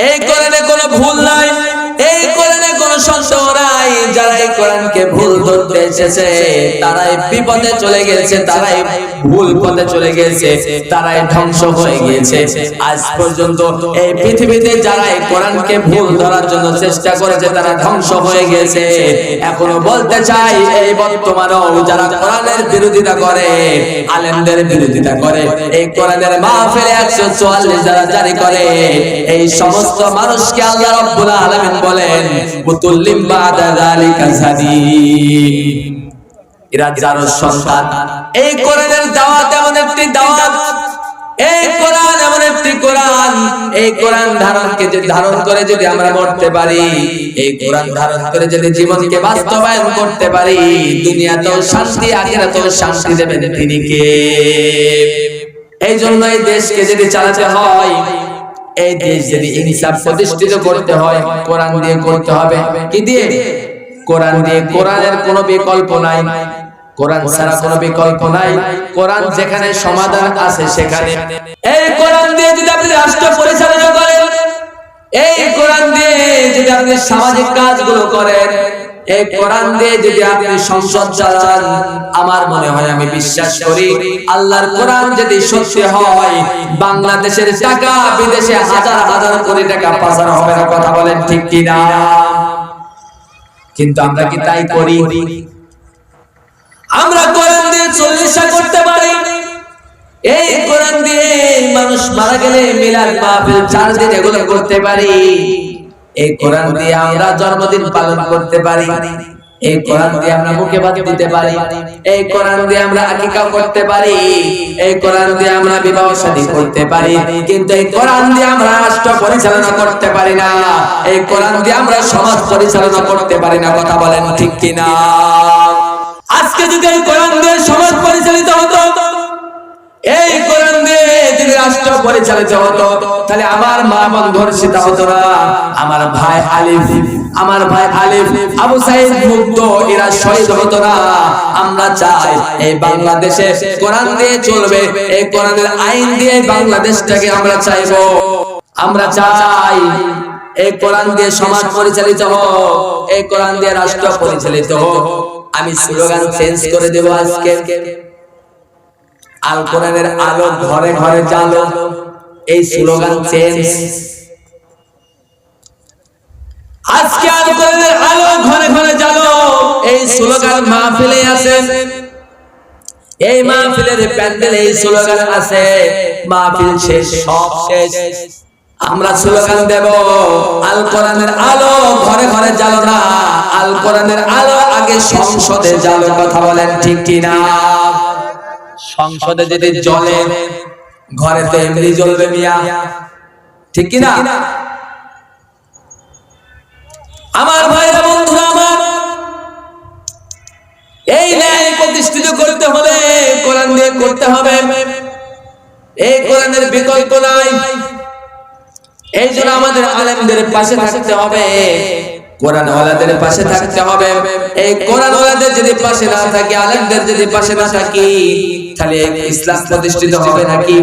এই নাই যারা এই কোরআনকে ভুল ধরতে এসেছে, তারাই বিপদে চলে গেছে, তারাই ভুল পথে চলে গেছে, তারাই ধ্বংস হয়ে গিয়েছে। আজ পর্যন্ত এই পৃথিবীতে যারা এই কোরআনকে ভুল ধরার জন্য চেষ্টা করেছে, তারা ধ্বংস হয়ে গেছে। এখনও বলতে চাই, এই বর্তমানেও যারা কোরআনের বিরোধিতা করে, আলেমদের বিরোধিতা করে, এই কোরআনের মাহফিলে একশো চুয়াল্লিশ যারা জারি করে। এই সমস্ত মানুষকে আল্লাহ রাব্বুল আলামিন বলেন মুতুল্লিম বাদা যালিকা এই ধারণ করে যদি আমরা মরতে পারি, এই কোরআন ধারণ করে যদি জীবনকে বাস্তবায়ন করতে পারি, দুনিয়াতেও শান্তি শান্তি দেবেন তিনি কে? এই জন্য এই দেশকে যদি চালাতে হয়, এই দেশ যদি ইনসাফ প্রতিষ্ঠিত করতে হয়, কোরআন দিয়ে করতে হবে। কি দিয়ে? কোরআন দিয়ে কোরআনের কোনো বিকল্প নাই। কোরআন ছাড়া কোনো বিকল্প নাই। কোরআন যেখানে সমাধান আছে সেখানে। এই কোরআন দিয়ে যদি আপনি রাষ্ট্র পরিচালনা করেন, এই কোরআন দিয়ে যদি আপনি সামাজিক কাজগুলো করেন, এই কোরআন দিয়ে যদি আপনি সংসদ চালান, আমার মনে হয় আমি বিশ্বাস করি আল্লাহর কোরআন যদি সত্যি হয়, বাংলাদেশের টাকা বিদেশে হাজার হাজার কোটি টাকা পাচার হবে না, কথা বলেন ঠিক কিনা? কিন্তু আমরা কি তাই করি? আমরা কোরআন দিয়ে চল্লিশা করতে পারি। এই কোরআন দিয়ে মানুষ মারা গেলে মিলাদ মাহফিল চার দিন এগুলো করতে পারি। এই কোরআন দিয়ে আমরা জন্মদিন পালন করতে পারি। এই কোরআন দিয়ে আমরা মুখে বাদ দিতে পারি, এই কোরআন দিয়ে আমরা আকিকা করতে পারি, এই কোরআন দিয়ে আমরা বিবাহ শাদী করতে পারি, কিন্তু এই কোরআন দিয়ে আমরা রাষ্ট্র পরিচালনা করতে পারি না, এই কোরআন দিয়ে আমরা সমাজ পরিচালনা করতে পারি না, কথা বলেন ঠিক কিনা? আজকে যদি এই কোরআন দিয়ে সমাজ পরিচালিত হতো এই কোরআন দিয়ে যদি রাষ্ট্র পরিচালিত হতো তাহলে আমার মা বোন ধর্ষিত হতো না। আমার ভাই আলিফ, আমার ভাই আলিফ, আবু সাইদ মুক্ত এরা শহীদ হতো না। আমরা চাই এই বাংলাদেশে কোরআন দিয়ে চলবে, এই কোরআনের আইন দিয়ে বাংলাদেশটাকে আমরা চাইব। আমরা চাই এই কোরআন দিয়ে সমাজ পরিচালিত হোক, এই কোরআন দিয়ে রাষ্ট্র পরিচালিত হোক। আমি স্লোগান চেঞ্জ করে দেব আজকে। আল কোরআনের আলো ঘরে ঘরে জালো এই স্লোগান চেঞ্জ। আজকে আল কোরআনের আলো ঘরে ঘরে জালো এই স্লোগান মাহফিলে আছে। এই মাহফিলের প্যান্ডেলে এই স্লোগান আছে। মাহফিল শেষ, সব শেষ। আমরা স্লোগান দেব আল কোরআনের আলো ঘরে ঘরে জ্বালো না। আল কোরআনের আলো আগে সংসদে জ্বালো, কথা বলেন ঠিক কিনা? সংসদে যদি জ্বলে ঘরে তো এমনি জ্বলবে মিয়া। ঠিক কিনা আমার ভাইরা, বন্ধুরা আমার, এই ন্যায় প্রতিষ্ঠিত করতে হলে কোরআন দিয়ে করতে হবে। এই কোরআনের বিকল্প নাই। এই জন্য আমাদের আলেমদের পাশে থাকতে হবে। কোরআন ওয়ালাদের পাশে থাকতে হবে। এই কোরআন ওয়ালাদের যদি পাশে না থাকে, আলেমদের যদি পাশে না থাকি তাহলে ইসলাম প্রতিষ্ঠিত হবে নাকি?